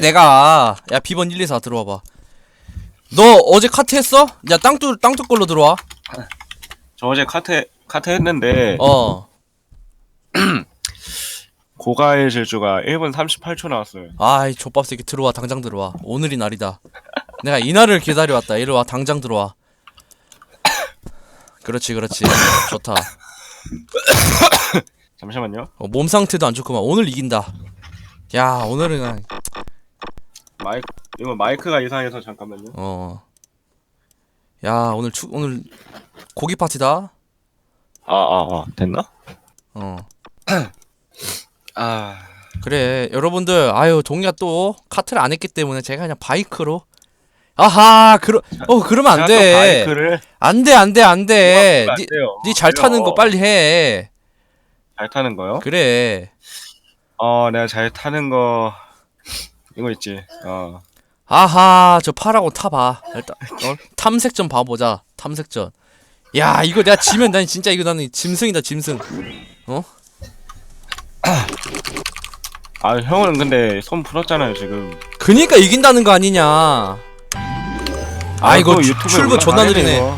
내가. 야 비번 1, 2, 4 들어와 봐. 너 어제 카트 했어? 야 땅뚜 땅뚜 걸로 들어와. 저 어제 카트 카트 했는데 어. 고가의 질주가 1분 38초 나왔어요. 아이 족밥 새끼 들어와 당장 들어와. 오늘이 날이다. 내가 이날을 기다려왔다. 이리 와 당장 들어와. 그렇지 그렇지. 좋다. 잠시만요. 어, 몸 상태도 안 좋구만. 오늘 이긴다. 야 오늘은 그냥 마이크 이거 마이크가 이상해서 잠깐만요. 어. 야 오늘 추 오늘 고기 파티다 아 아 아 됐나? 어 아 그래 여러분들 아유 동이가 또 카트를 안 했기 때문에 제가 그냥 바이크로 아하 그러 어 그러면 제가 또 안돼 마이크를 안돼 안돼 안돼 안 돼요. 니잘 타는 거 빨리 해 잘 타는 거요? 그래 어 내가 잘 타는 거 이거 있지. 어 아하 저 파라고 타봐 일단 어? 탐색 좀 봐보자 탐색 전 야 이거 내가 지면 난 진짜 이거 나는 짐승이다 짐승 아 형은 근데 손 풀었잖아요 지금. 그니까 이긴다는 거 아니냐 아 이거 그거 출- 유튜브에 출구 존나 느리네. 이거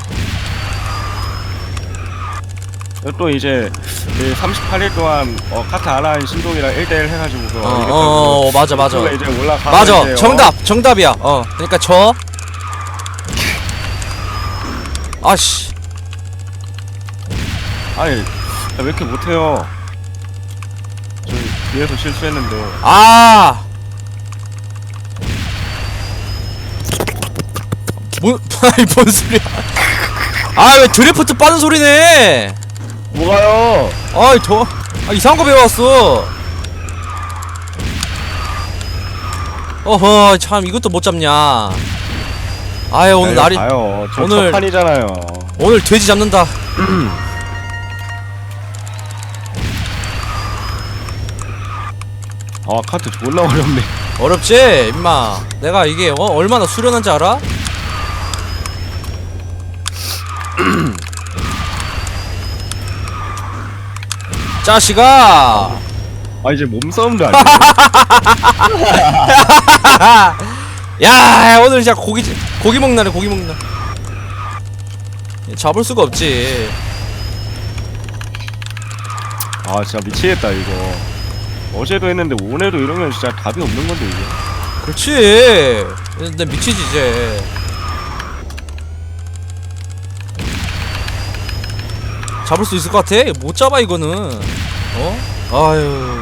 또 이제 38일 동안 어, 카트 아라인 신동이랑 1대1 해가지고서 어, 이렇게 어, 어, 맞아, 맞아. 이제 올라가 맞아. 정답 정답이야. 어 그러니까 저. 아씨. 아니 나왜 이렇게 못해요? 저 뒤에서 실수했는데. 아! 뭔, 아니 뭔 소리야. 아왜 드래프트 빠는 소리네 뭐가요? 아이 더 아, 이상한 거 배워왔어. 어허 참 이것도 못 잡냐. 아유 오늘 날이 가요. 저 오늘- 오늘 판이잖아요. 오늘 돼지 잡는다. 아 카트 존나 어렵네. 어렵지? 임마. 내가 이게 어, 얼마나 수련한지 알아? 자식아! 아 이제 몸싸움도 아니야 야 오늘 진짜 고기 고기 먹나네 고기 먹나. 잡을 수가 없지. 아 진짜 미치겠다 이거. 어제도 했는데 오늘도 이러면 진짜 답이 없는 건데 이게. 그렇지. 내 미치지 이제 잡을 수 있을 것 같아? 못 잡아 이거는 어? 아유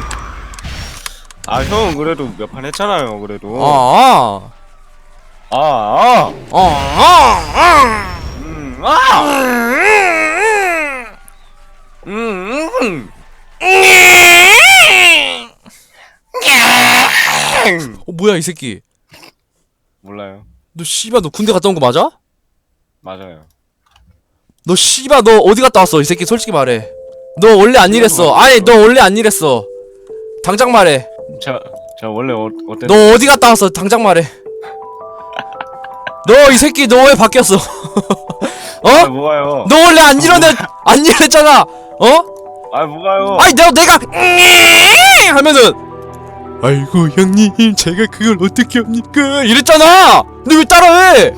아 형은 그래도 몇 판 했잖아요 그래도 아, 아, 아. 아, 아, 아, 음, 아. 음, 음. 어 뭐야 이 새끼 몰라요. 너 씨발 너 군대 갔다 온 거 맞아? 맞아요. 너 씨발 너 어디 갔다 왔어? 이 새끼 솔직히 말해. 너 원래 안 이랬어. 아니 너 원래 안 이랬어. 당장 말해. 저, 저 원래 어, 어땠? 너 어디 갔다 왔어? 당장 말해. 너 이 새끼 너 왜 바뀌었어? 아, 어? 뭐가요? 너 원래 안 이러네 안 이랬잖아. 어? 아, 뭐가요? 아니 내가 내가 하면은 아이고 형님 제가 그걸 어떻게 합니까? 이랬잖아. 너왜 따라해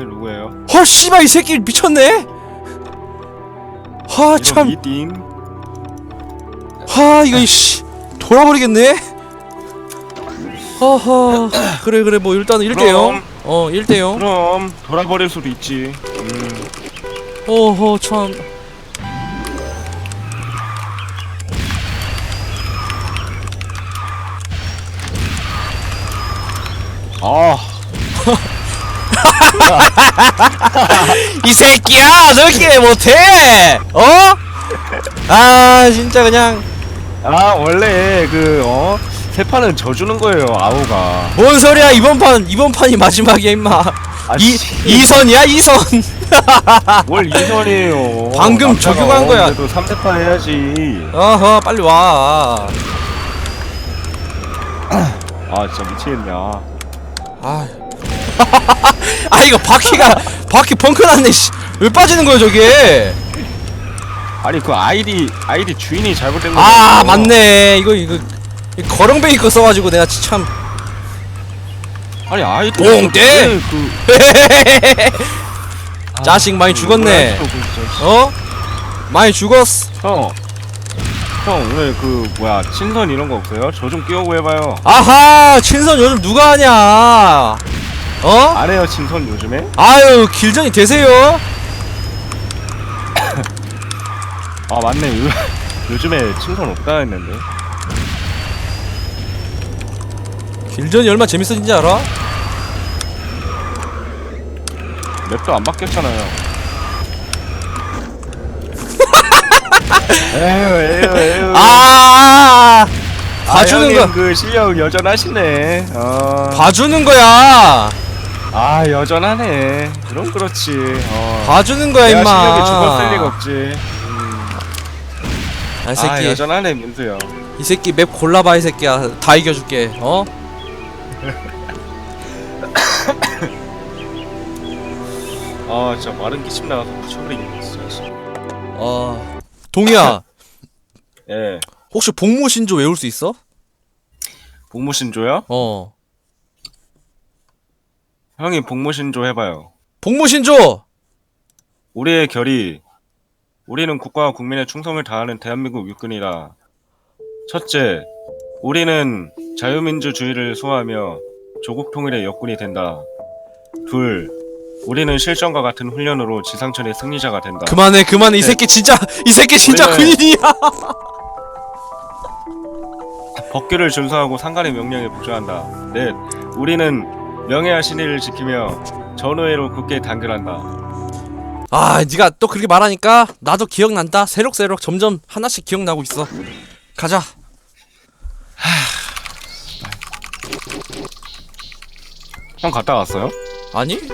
그게 누구예요? 헐 씨발 이 새끼 미쳤네 이거 하참 미팅. 하 이거 씨 돌아버리겠네 허허 그래 그래 뭐 일단은 1대0 그럼. 어 1대0 그럼 돌아버릴 수도 있지. 음. 어허 참 아, 이 새끼야 너 이렇게 못해 어? 아 진짜 그냥 아 원래 그 어? 세 판은 져주는 거예요 아우가. 뭔 소리야 이번 판 이번 판이 마지막이야 임마 아, 이 씨. 이선이야 이선 뭘 이선이에요. 방금 적용한 거야. 그래도 3대판 해야지. 어허 빨리 와 아 진짜 미치겠네. 아. 아, 아 이거 바퀴가 바퀴 펑크 났네 씨. 왜 빠지는 거야 저게 아니 그 아이디 아이디 주인이 잘못된 거. 아 맞네 이거 이거 이 거렁뱅이 거 써가지고 내가 참 아니 아이 똥대? 그 자식 많이 죽었네. 뭐야, 진짜, 진짜. 어? 많이 죽었어. 형. 형 오늘 그 뭐야 친선 이런 거 없어요? 저 좀 끼워고 해봐요. 아하, 친선 요즘 누가 하냐? 어? 안 해요 친선 요즘에? 아유, 길전이 되세요? 아 맞네. 요, 요즘에 친선 없다 했는데. 길전이 얼마 재밌어진지 알아? 맵도 안 바뀌었잖아요. 에휴 에휴 에휴. 아, 봐주는 형님 거, 그 실력 여전하시네. 어. 봐주는 거야. 아 여전하네. 그럼 그렇지. 어. 봐주는 거야, 내가 임마. 실력이 죽었을 리가 없지. 아, 이 아 새끼, 여전하네 민수야. 이 새끼 맵 골라봐, 이 새끼야. 다 이겨줄게, 어? 아 진짜 마른 기침 나가서 미쳐버리겠네 진짜. 어, 동이야. 예. 혹시 복무 신조 외울 수 있어? 복무신조요? 어. 형이 복무신조 해봐요. 복무신조! 우리의 결의. 우리는 국가와 국민의 충성을 다하는 대한민국 육군이다. 첫째, 우리는 자유민주주의를 수호하며 조국 통일의 역군이 된다. 둘, 우리는 실전과 같은 훈련으로 지상천의 승리자가 된다. 그만해, 그만해. 이 네. 새끼 진짜, 이 새끼 진짜 우리는- 군인이야! 법규를 준수하고 상관의 명령에 복종한다. 넷, 우리는 명예와 신의를 지키며 전우회로 굳게 단결한다. 아, 네가 또 그렇게 말하니까 나도 기억난다. 새록새록 점점 하나씩 기억나고 있어. 가자. 형 갔다 왔어요? 아니?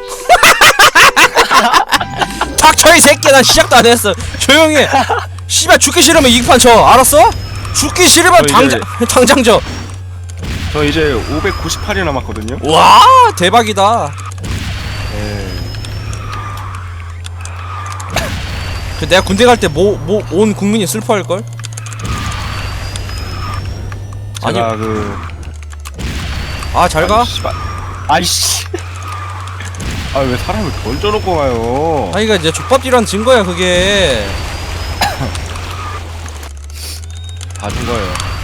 닥쳐 이 새끼야. 난 시작도 안 했어. 조용히 해. 씨발 죽기 싫으면 이판 쳐. 알았어? 죽기 싫으면 저 당장 이제- 당장 져. 저 이제 598이 남았거든요. 와, 대박이다. 예. 그 내가 군대 갈 때 뭐 뭐 온 국민이 슬퍼할 걸? 아니, 제가 그 아, 잘 가. 아이, 씨발. 아이씨. 아 왜 사람을 던져놓고 가요? 아니, 이거 이제 족밥이란 증거야, 그게. 다 죽어요.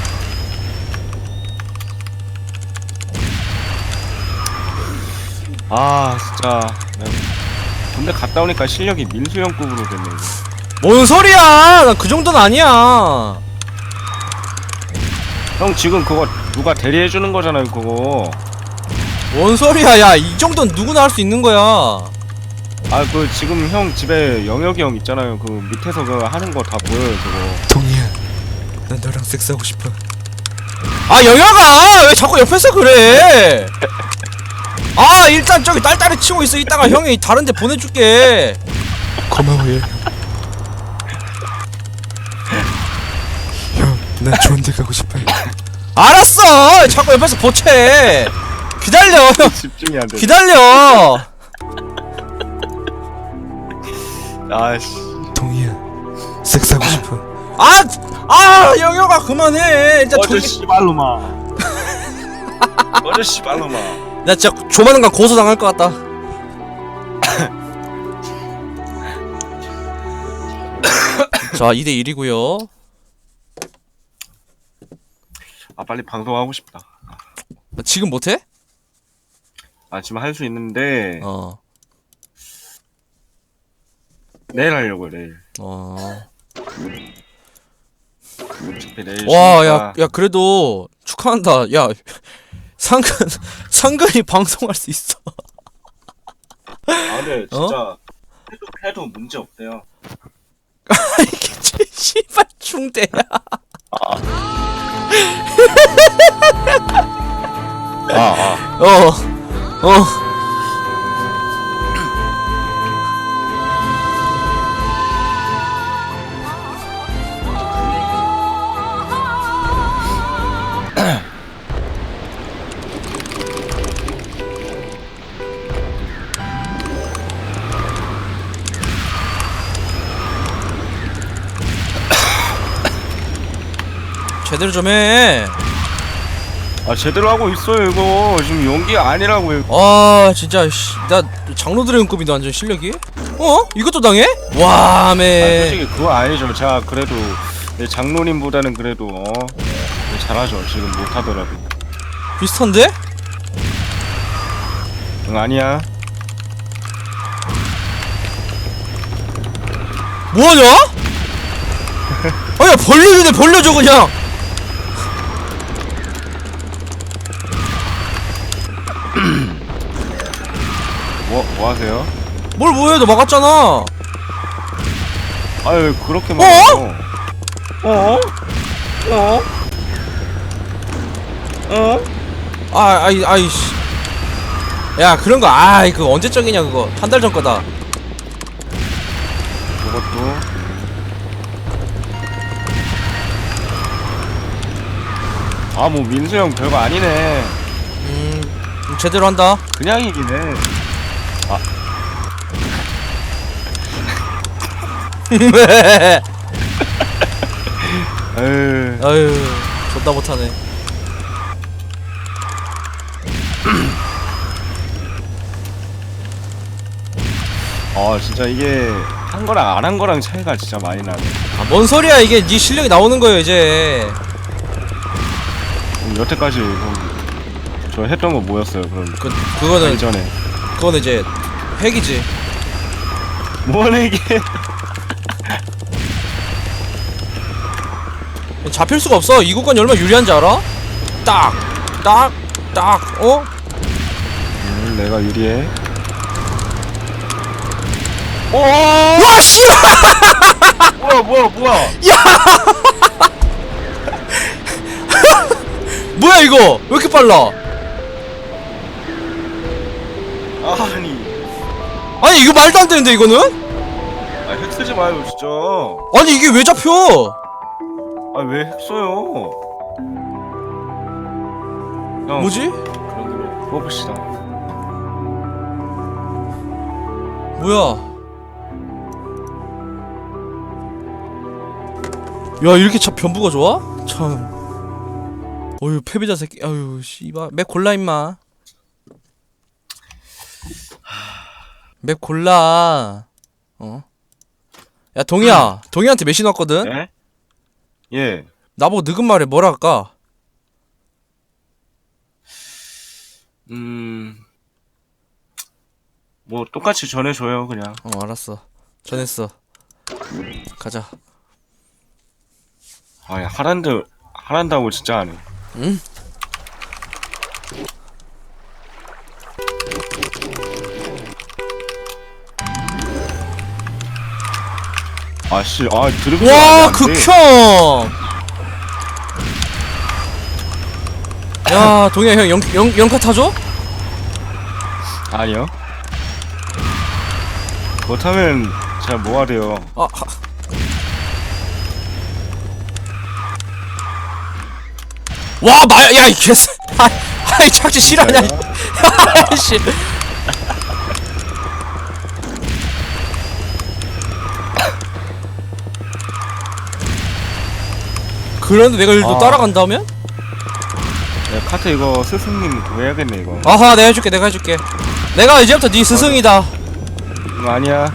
아 진짜 군대 갔다 오니까 실력이 민수형급으로 됐네. 이거. 뭔 소리야? 난그 정도는 아니야. 형 지금 그거 누가 대리해 주는 거잖아요 그거. 뭔 소리야? 야, 이 정도는 누구나 할 수 있는 거야. 아 그 지금 형 집에 영혁이 형 있잖아요. 그 밑에서 그 하는 거 다 보여요 그거. 동이야, 난 너랑 섹스하고 싶어. 아, 영혁아! 왜 자꾸 옆에서 그래? 아, 일단 저기 딸딸이 치고 있어. 이따가 형이 다른 데 보내줄게. 고마워요. 형, 난 좋은 데 가고 싶어요. 알았어! 자꾸 옆에서 보채! 기다려! 형, 집중이 안 돼. 기다려! 아씨. 동이야, 섹스하고 싶어. 아! 아! 영혁아, 그만해! 진짜 어저 동... 씨발로마. 어저 씨발로마. 나 진짜 조만간 고소 당할 것 같다. 자, 2대 1이고요. 아 빨리 방송하고 싶다. 지금 못 해? 아 지금 할 수 있는데 어. 내일 하려고 내일. 어. 어차피 내일. 와, 쉬니까. 야, 야 그래도 축하한다. 야. 상근 상근이 방송할 수 있어. 아 근데 어? 진짜 해도 해도 문제 없대요. 이게 제 씨발 중대야. 아 아. 어. 어. 제대로 좀 해. 아 제대로 하고 있어요 이거 지금 연기 아니라고요 아 진짜 씨, 나 장로 드래곤급이다 완전 실력이 어? 이것도 당해? 와 아, 매 솔직히 그거 아니죠 제가 그래도 네, 장로님보다는 그래도 어 네, 잘하죠 지금 못하더라도 비슷한데? 응 아니야 뭐하냐? 아야 벌리기네 벌려줘 그냥 뭐, 뭐 하세요? 뭘 뭐해 너 막았잖아 아유 왜 그렇게 말해요 어? 어? 어? 아 아이 아이 씨. 야 그런 거 아이 그거 언제적이냐 그거 한 달 전 거다 그것도 아 뭐 민수 형 별거 아니네 음 제대로 한다 그냥 이기네 에휴 아유 존나 못하네. 아 진짜 이게 한 거랑 안 한 거랑 차이가 진짜 많이 나네. 아, 뭔 소리야 이게 네 실력이 나오는 거예요 이제. 그럼 여태까지 그럼 저 했던 거 뭐였어요 그럼? 그 그거는 이전에. 그거는 이제 핵이지. 뭘 이게 잡힐 수가 없어 이 구간이 얼마나 유리한지 알아? 딱 딱, 딱, 어? 음, 내가 유리해 오 와, 씨발! 뭐야 뭐야 뭐야 뭐야, 이거? 왜 이렇게 빨라? 아니 아니, 이거 말도 안 되는데, 이거는? 아핵 쓰지 마요 진짜 아니, 이게 왜 잡혀? 아왜핵 써요 형 뭐지? 대로 뽑읍시다 뭐야? 야, 이렇게 참 변부가 좋아? 참. 어휴, 패배자 새끼. 아유, 씨발. 맵 골라, 임마. 맵 골라. 어? 야, 동이야. 동이한테 메신 왔거든? 네? 예 나보고 느긋 말해. 뭐라 할까? 음... 뭐 똑같이 전해줘요 그냥 어, 알았어. 전했어. 가자. 아야 하란드 하란다고 진짜 안 해 응? 아씨 아 드래곤 와, 극혐! 야, 동이야, 형, 영, 영, 영카 타줘? 아니요 그렇다면 제가 뭐 하래요 아, 하. 와, 마, 야, 이 개새. 아, 아이, 착지 실화냐, 이. 아이씨. 그런데 내가 일도 아. 따라간다면? 야, 카트 이거 스승님 그거 해야겠네 이거 아하, 내가 해줄게, 내가 해줄게. 내가 이제부터 네 스승이다. 이거 아니야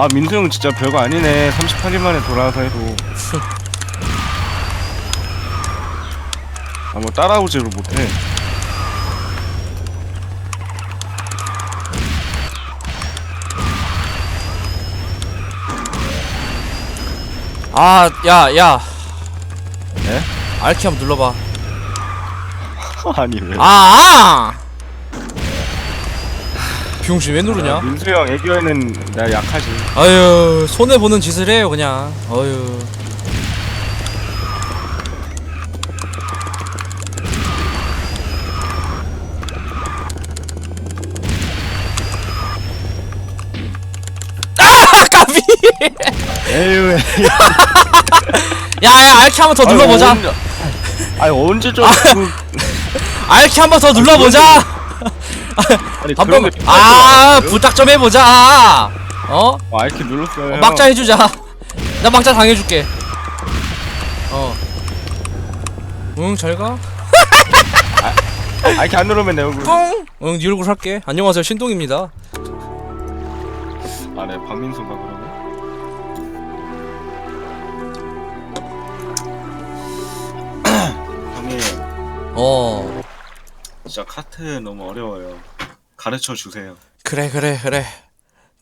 아 민수 형 진짜 별거 아니네 38일 만에 돌아와서 해도 아 뭐 따라오지를 못해 아, 야, 야. 네? 알키 한번 눌러봐. 아니 왜 아! 아! 병신 왜 아, 누르냐? 민수 형 애교에는 내가 약하지 아유, 손해 보는 짓을 해요, 그냥. 어유. 아, 까비! 에휴 야야 알키 한번 더 눌러보자 아니, 언제- 좀 그- 알키 한번 더 눌러보자 아니 한 그런 번, 게아 부탁 좀 해보자. 어? 아 이렇게 눌렀어요. 어, 막자 해주자. 나 막자 당해줄게. 어 응 잘 가? 아 이렇게 안 누르면 내 얼굴 뿡! 응, 네 얼굴 할게. 안녕하세요, 신동입니다. 아 네 박민수인가 그러면? 형님. 어, 진짜 카트 너무 어려워요 가르쳐 주세요 그래, 그래, 그래.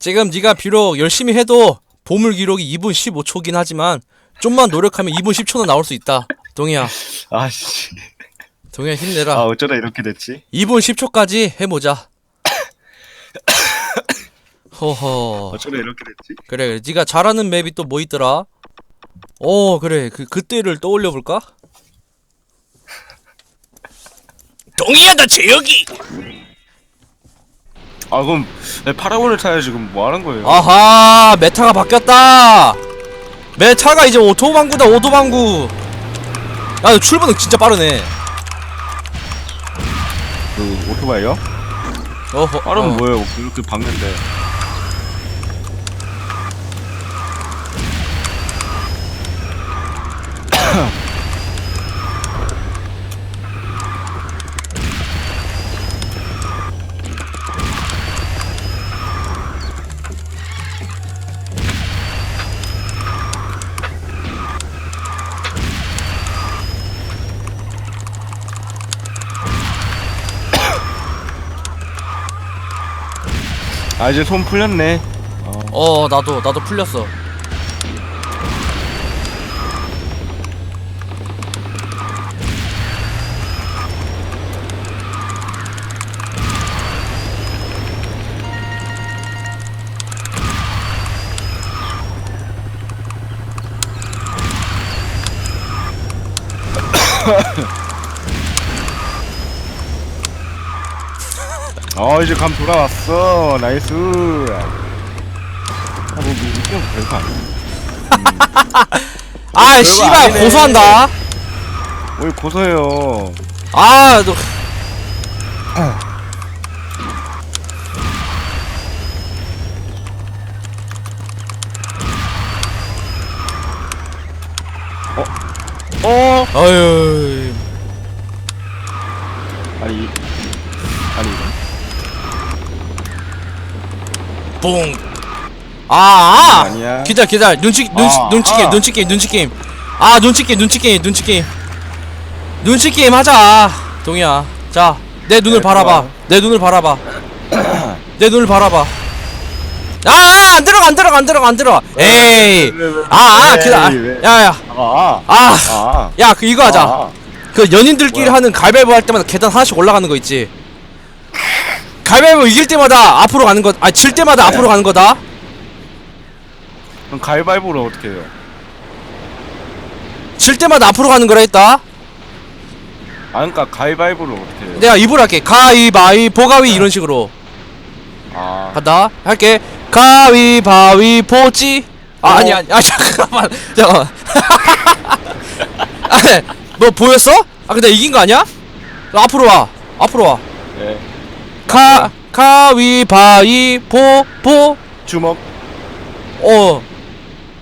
지금 네가 비록 열심히 해도 보물 기록이 2분 15초긴 하지만 좀만 노력하면 2분 10초는 나올 수 있다. 동이야, 아씨 동이야 아 힘내라. 어쩌다 이렇게 됐지 2분 10초까지 해보자. 허허. 어쩌다 이렇게 됐지 그래. 네가 잘하는 맵이 또 뭐 있더라? 어, 그래. 그 그때를 떠올려 볼까? 동이야, 나 제혁이. 아 그럼 내 파라곤을 타야 지금 뭐 하는 거예요? 아하 메타가 바뀌었다. 메타가 이제 오토방구다 오토방구. 야 출근은 진짜 빠르네. 그 오토바이요? 어허 빠르면 어. 뭐예요? 그렇게 박는데 아 이제 손 풀렸네 어. 어 나도 나도 풀렸어 어 이제 감 돌아왔어. 나이스. 아뭐 이거 별거 아니야. 아 씨발 아니네. 고소한다. 왜 고소해요. 아너 어? 어휴 아니 아니 뿡 아, 아. 아니야 기다려 기다려. 눈치 눈치 아, 눈치 게임 아. 눈치 게임 눈치 게임. 아 눈치 게임 눈치 게임 눈치 게임. 눈치 게임 하자. 동이야. 자 내 눈을 네, 바라봐. 좋아. 내 눈을 바라봐. 내 눈을 바라봐. 아 안 들어가 안 들어가 안 들어가 안 들어가. 에이. 아아 에이, 기다려. 왜? 야야. 아, 아. 아, 야 그 이거 하자. 아. 그 연인들끼리 뭐야? 하는 가위바위보 할 때마다 계단 하나씩 올라가는 거 있지? 가위바위보 이길 때마다 앞으로 가는 거 아 질 때마다 앞으로 가는 거다 그럼 가위바위보를 어떻게 해요? 질 때마다 앞으로 가는 거라 했다? 아 그러니까 가위바위보를 어떻게 해요? 내가 입으로 할게. 가위바위보 가위 이런 식으로. 아. 간다. 할게. 가위바위보지. 아 어. 아니 아니 아 잠깐만. 잠깐만. 아니 뭐 보였어? 아 근데 이긴 거 아니야? 너 앞으로 와. 앞으로 와. 네. 가 가위바위보 주먹. 보어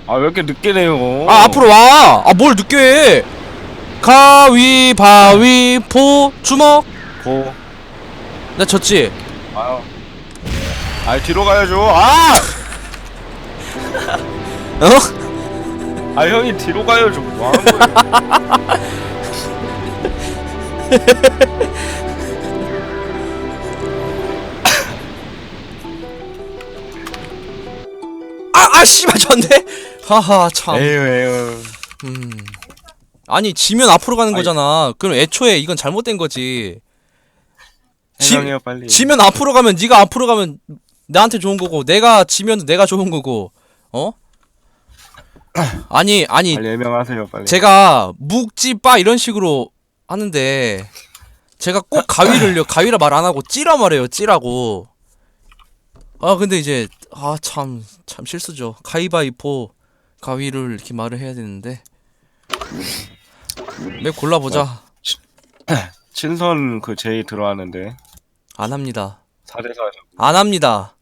아 왜 이렇게 늦게 내요 아 앞으로 와. 아 뭘 늦게 해. 가위바위보 주먹. 고 나 졌지. 아유 아 뒤로 가야죠 아! 어? 아 형이 뒤로 가야죠 뭐 하는 거예요? 아, 아 씨발 졌네. 하하 참. 에휴 에휴 음. 아니 지면 앞으로 가는 아니. 거잖아. 그럼 애초에 이건 잘못된 거지. 지- 해명해요 빨리 지면 앞으로 가면 네가 앞으로 가면 나한테 좋은 거고 내가 지면 내가 좋은 거고. 어? 아니 아니 빨리 해명하세요 빨리 제가 묵지빠 이런 식으로 하는데 제가 꼭 가위를요 가위라 말 안 하고 찌라 말해요 찌라고 아 근데 이제 아 참 참 실수죠 가위바위보 가위를 이렇게 말을 해야 되는데. 맵 골라보자. 친선 그 제이 들어왔는데. 안 합니다. 4대4 안 합니다.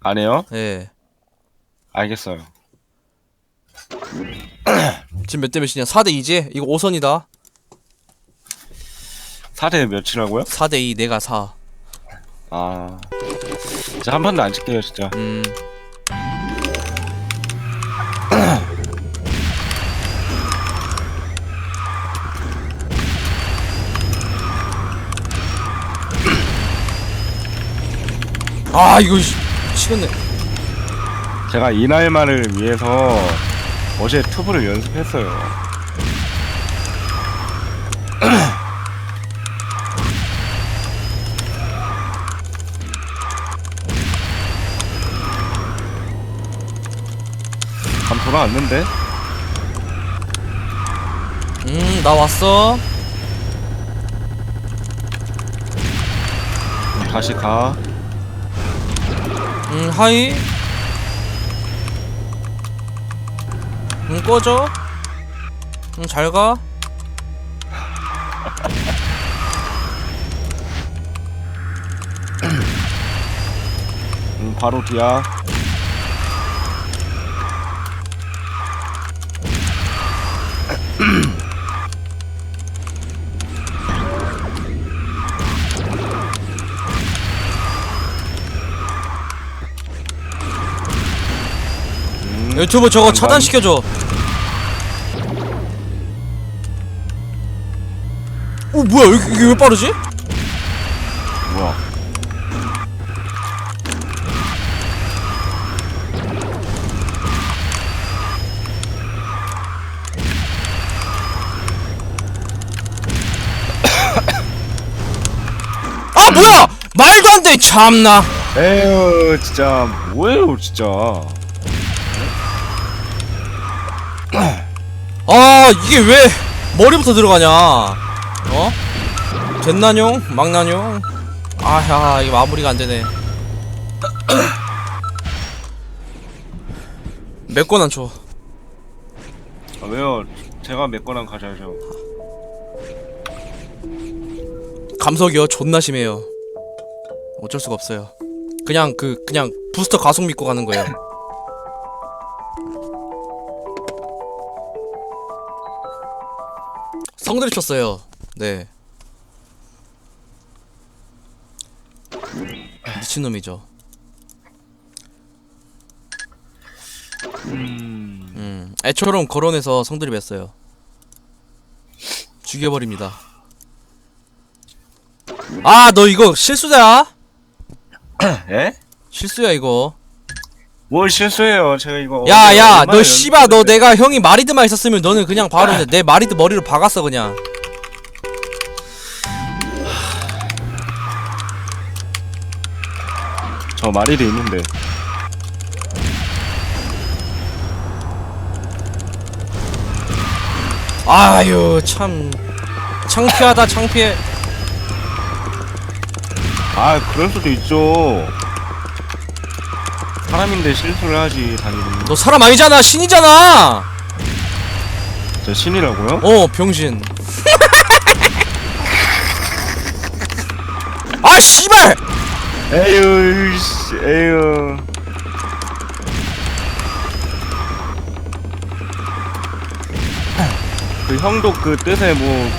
안 해요? 예. 알겠어요. 지금 몇 대 몇이냐? 4대 2지 이거 5선이다. 4대 몇이라고요? 4대 2 내가 4 아. 진짜 한 번도 안 찍게요 진짜. 음. 아 이거 씨, 미치겠네. 제가 이날만을 위해서 어제 투브를 연습했어요. 감 돌아왔는데? 음 나 왔어. 다시 가 음 하이. 음 꺼져. 음 잘가. 음, 바로 뒤야 유튜브 저거. 차단시켜줘 오 뭐야 이게, 이게 왜 빠르지? 뭐야 아 뭐야 말도 안돼 참나 에휴 진짜 뭐예요 진짜 아 이게 왜 머리부터 들어가냐? 어? 됐나뇽? 막나뇽? 아야 이게 마무리가 안되네. 몇건 안쳐? 아, 왜요? 제가 몇 거랑 가져야죠. 감석이요? 존나 심해요. 어쩔 수가 없어요. 그냥 그 그냥 부스터 가속 믿고 가는 거예요 성들이 쳤어요. 네. 미친놈이죠. 음... 음 애처럼 거론해서 성들이 뺐어요. 죽여버립니다. 아 너 이거 실수다 에? 실수야 이거 뭘 실수해요 제가 이거 야, 어제 야, 얼마나 너 씨바, 너. 내가 형이 마리드만 있었으면 너는 그냥 바로 내 마리드 머리로 박았어 그냥. 저 마리도 있는데 아유, 참 창피하다, 창피해. 아 그럴 수도 있죠 사람인데 실수를 하지 당연히 너 사람 아니잖아, 신이잖아. 저 신이라고요? 어, 병신. 아, 씨발! 에휴 씨 에휴 그 형도 그 뜻에 뭐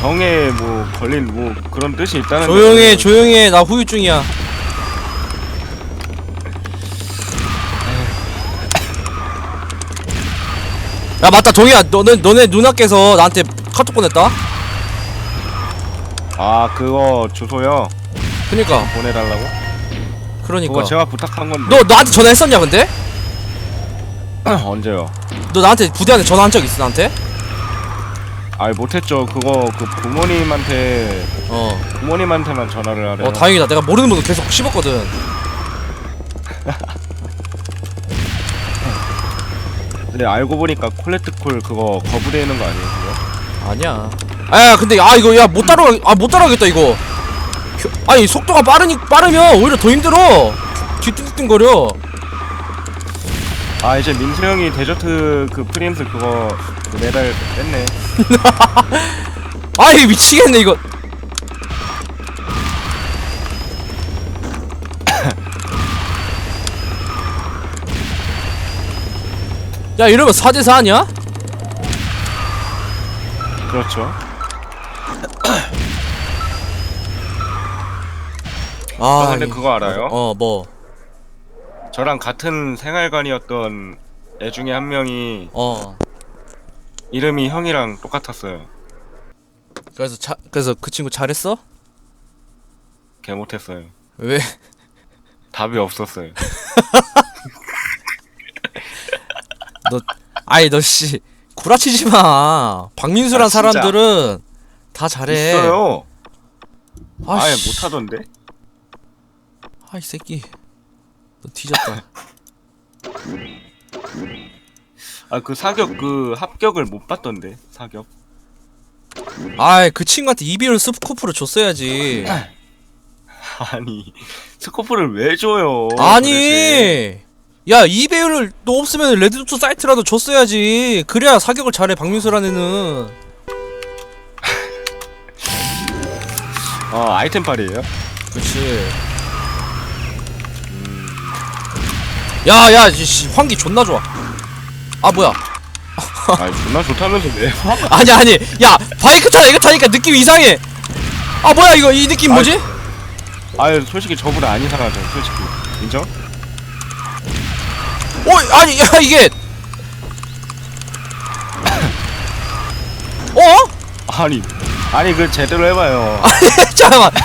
병에 뭐 걸린 뭐 그런 뜻이 있다는 조용해, 조용해. 나 후유증이야. 야 맞다. 동희야. 너네 너네 누나께서 나한테 카톡 보냈다. 아 그거 주소요? 그니까. 보내달라고? 그러니까. 그거 제가 부탁한 건데. 너 나한테 전화했었냐 근데? 언제요? 너 나한테 부대한테 전화한 적 있어 나한테? 아이 못했죠. 그거 그 부모님한테 어. 부모님한테만 전화를 하래요. 어 다행이다. 내가 모르는 번호 계속 씹었거든 근데 알고 보니까 콜레트콜 그거 거부되어 있는 거 아니에요 그거? 아니야. 아야 근데 아 이거 야 못 따라가 아못 따라가겠다 이거. 겨- 아니 속도가 빠르니 빠르면 오히려 더 힘들어. 뒤뚱뚱거려. 아 이제 민수 형이 데저트 그 프린스 그거 그 메달 뺐네. 아이 미치겠네 이거 야 이러면 4대4 아니야? 그렇죠 아 아 근데 그거 알아요? 어뭐어 저랑 같은 생활관이었던 애 중에 한 명이 어. 이름이 형이랑 똑같았어요 그래서 자, 그래서 그 친구 잘했어? 개 못했어요 왜? 답이 없었어요 너 아이 너씨 구라치지 마. 박민수란 아, 진짜. 사람들은 다 잘해. 있어요 아예 아씨. 못하던데 아이 새끼. 너 뒤졌다. 아 그 사격 그 합격을 못 받던데 사격 아이 그 친구한테 이비를 스코프를 줬어야지. 아니 스코프를 왜 줘요 도대체? 야 이배율을 너 없으면 레드도트 사이트라도 줬어야지. 그래야 사격을 잘해 박민수란 애는. 어 아이템 팔이에요? 그렇지. 야야 씨 환기 존나 좋아. 아 뭐야? 아니 존나 좋다면서 왜 화? 아니 아니 야 바이크 타다 이거 타니까 느낌 이상해 아 뭐야 이거 이 느낌 뭐지? 아유 솔직히 저보다 안 이상하죠 솔직히 인정? 어 아니 야 이게. 어? 아니 아니 그 제대로 해봐요. 잠깐만.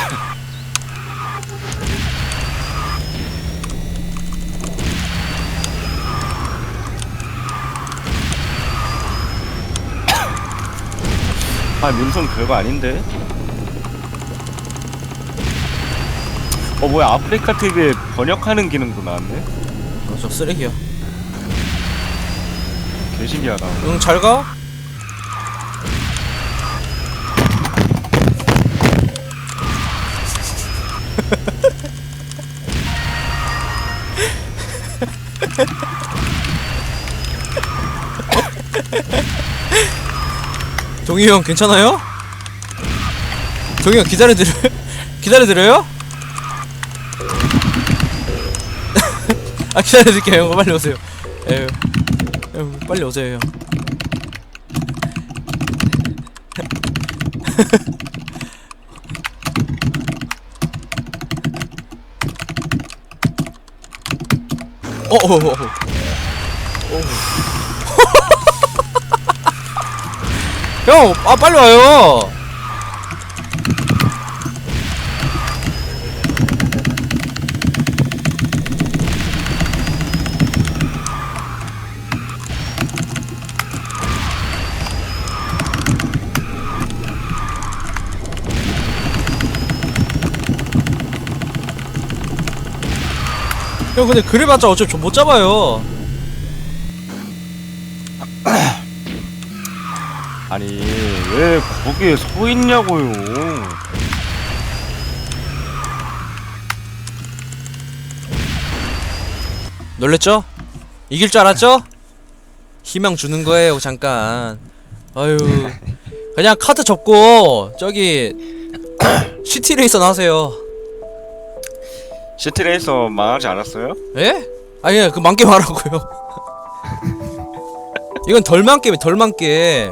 아 민선 별거 아닌데? 어 뭐야 아프리카 TV에 번역하는 기능도 나왔네? 어, 저 쓰레기야 개신기하다 응 잘 가? 동희 형 괜찮아요? 동희 형 기다려드려 기다려드려요? 아 기다려드릴게요 형 빨리 오세요 에휴 형 빨리 오세요 형. 어어어 형, 아 빨리 와요. 형 근데 그래봤자 어차피 못 잡아요. 아니 왜 거기에 서 있냐고요 놀랬죠? 이길 줄 알았죠? 희망 주는 거예요 잠깐 아유 그냥 카드 접고 저기 시티 레이서 나세요 시티레이서 망하지 않았어요? 예? 아니 그 만게 말하고요 이건 덜 만게임 덜 만게